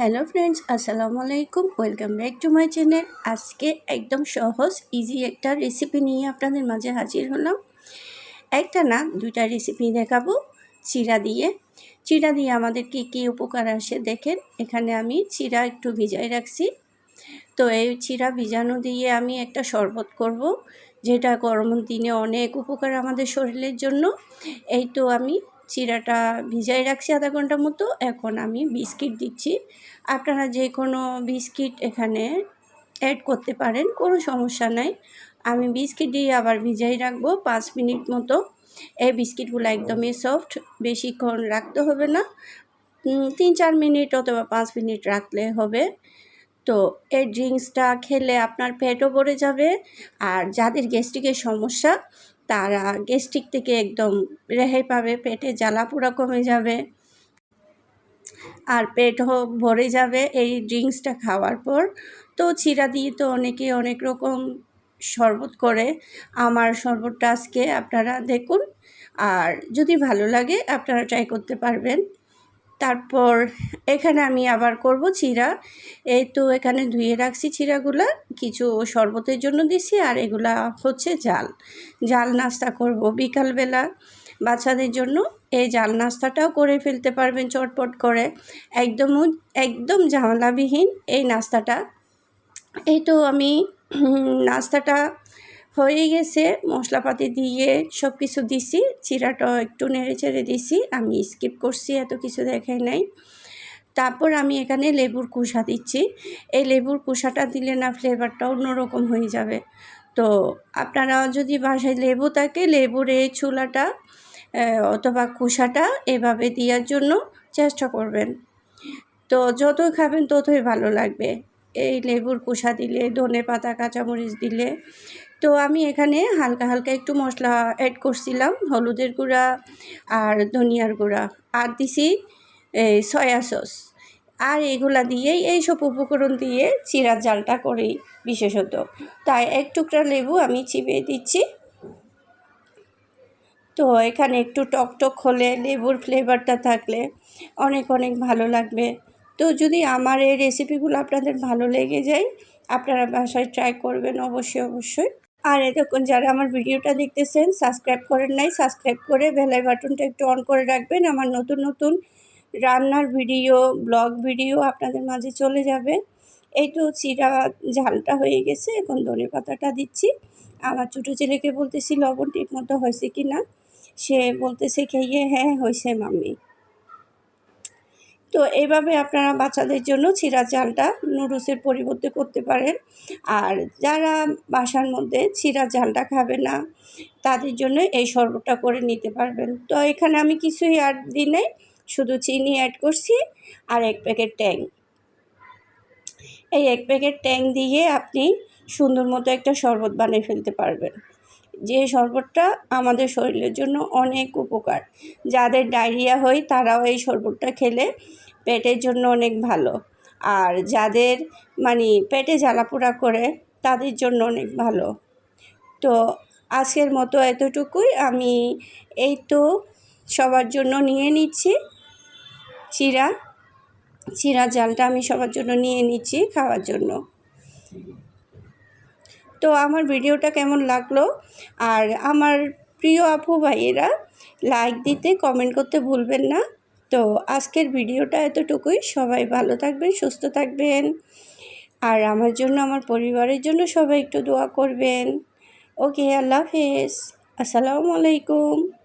Hello friends, আসসালামু আলাইকুম। Welcome back to my channel. আজকে একদম সহজ, ইজি একটা রেসিপি নিয়ে আপনাদের মাঝে হাজির হলাম। একটা না, দুইটা রেসিপি দেখাবো চিরা দিয়ে। চিরা দিয়ে আমাদের কী কী উপকার আসে দেখেন। এখানে আমি চিরা একটু ভিজাই রাখছি। তো এই চিরা ভিজানো দিয়ে আমি একটা শরবত করব, যেটা গরমের দিনে অনেক উপকার আমাদের শরীরের জন্য। এই তো আমি চিরাটা ভিজাই রাখছি আধা ঘণ্টা মতো। এখন আমি বিস্কিট দিচ্ছি। আপনারা যে কোনো বিস্কিট এখানে অ্যাড করতে পারেন, কোনো সমস্যা নাই। আমি বিস্কিট দিয়ে আবার ভিজাই রাখব পাঁচ মিনিট মতো। এই বিস্কিটগুলো একদমই সফট বেশিক্ষণ রাখতে হবে না। তিন চার মিনিট অথবা পাঁচ মিনিট রাখলে হবে। তো এই ড্রিঙ্কসটা খেলে আপনার পেটও ভরে যাবে। আর যাদের গ্যাস্ট্রিকের সমস্যা তারা গ্যাস্ট্রিক থেকে একদম রেহাই পাবে পেটে জ্বালা পোড়া কমে যাবে। আর পেটও ভরে যাবে এই ড্রিঙ্কসটা খাওয়ার পর। তো চিরা দিয়ে তো অনেকে অনেক রকম শরবত করে। আমার শরবতটা আজকে আপনারা দেখুন। আর যদি ভালো লাগে আপনারা ট্রাই করতে পারবেন। তারপর এখানে আমি আবার করব চিরা। এই তো এখানে ধুয়ে রাখছি চিরাগুলা। কিছু শরবতের জন্য দিছি আর এগুলা হচ্ছে জাল। জাল নাস্তা করব বিকালবেলা বাচ্চাদের জন্য। এই জাল নাস্তাটাও করে ফেলতে পারবেন চটপট করে। একদম একদম ঝামেলাবিহীন এই নাস্তাটা। এই তো আমি নাস্তাটা হয়ে গেছে, মশলাপাতি দিয়ে সব কিছু দিছি, চিরাটা একটু নেড়ে চেড়ে দিছি, আমি স্কিপ করছি, এত কিছু দেখাই নাই। তারপর আমি এখানে লেবুর কুষা দিচ্ছি, এই লেবুর কুষাটা দিলে না ফ্লেভারটা অন্যরকম হয়ে যাবে। তো আপনারা যদি বাসায় লেবু থাকে, লেবুর এই চুলাটা অথবা কুষাটা এভাবে দেওয়ার জন্য চেষ্টা করবেন। তো যতই খাবেন ততই ভালো লাগবে। এই লেবুর কুষা দিলে ধনে পাতা কাঁচামরিচ দিলে তো আমি এখানে হালকা হালকা একটু মশলা অ্যাড করছিলাম, হলুদের গুঁড়া আর ধনিয়ার গুঁড়া। আর দিছি সয়া সস আর এগুলা দিয়েই এই সব উপকরণ দিয়ে চিরা জালটা করি বিশেষত। তাই এক টুকরা লেবু আমি চিবিয়ে দিচ্ছি। তো এখানে একটু টক টক হলে লেবুর ফ্লেভারটা থাকলে অনেক অনেক ভালো লাগবে। তো যদি আমার এই রেসিপিগুলো আপনাদের ভালো লেগে যায়, আপনারা বাসায় ট্রাই করবেন অবশ্যই অবশ্যই। আর এতক্ষণ যারা আমার ভিডিওটা দেখতেছেন সাবস্ক্রাইব করেন নাই সাবস্ক্রাইব করে বেলাই বাটনটা একটু অন করে রাখবেন। আমার নতুন নতুন রান্নার ভিডিও ব্লগ ভিডিও আপনাদের মাঝে চলে যাবে। এই তো চিরা ঝালটা হয়ে গেছে, এখন ধনে পাতাটা দিচ্ছি। আমার ছোটো ছেলেকে বলতেছি, লবণ ঠিক মতো হয়েছে কি না সে বলতেছে, খেয়ে হ্যাঁ হয়েছে, মাম্মি। তো এইভাবে আপনারা বাচ্চাদের জন্য চিরা চালটা নুডলসের পরিবর্তে করতে পারেন। আর যারা বাসার মধ্যে চিরা চালটা খাবে না, তাদের জন্য এই শরবতটা করে নিতে পারবেন। তো এখানে আমি কিছুই আর দিই নেই, শুধু চিনি অ্যাড করছি আর এক প্যাকেট ট্যাং। এই এক প্যাকেট ট্যাং দিয়ে আপনি সুন্দর মতো একটা শরবত বানিয়ে ফেলতে পারবেন। যে শরবতটা আমাদের শরীরের জন্য অনেক উপকার। যাদের ডায়রিয়া হয় তারাও এই শরবতটা খেলে পেটের জন্য অনেক ভালো। আর যাদের মানে পেটে জ্বালাপোড়া করে তাদের জন্য অনেক ভালো। তো আজকের মতো এতটুকুই। আমি এই তো সবার জন্য নিয়ে নিচ্ছি। চিরা চিরা জালটা আমি সবার জন্য নিয়ে নিচ্ছি খাওয়ার জন্য। তো আমার ভিডিওটা কেমন লাগল? আর আমার প্রিয় আপু ভাইয়েরা লাইক দিতে কমেন্ট করতে ভুলবেন না। তো আজকের ভিডিওটা এতটুকুই। সবাই ভালো থাকবেন, সুস্থ থাকবেন। আর আমার জন্য, আমার পরিবারের জন্য সবাই একটু দোয়া করবেন। ওকে আল্লাহ হাফেজ। আসসালামু আলাইকুম।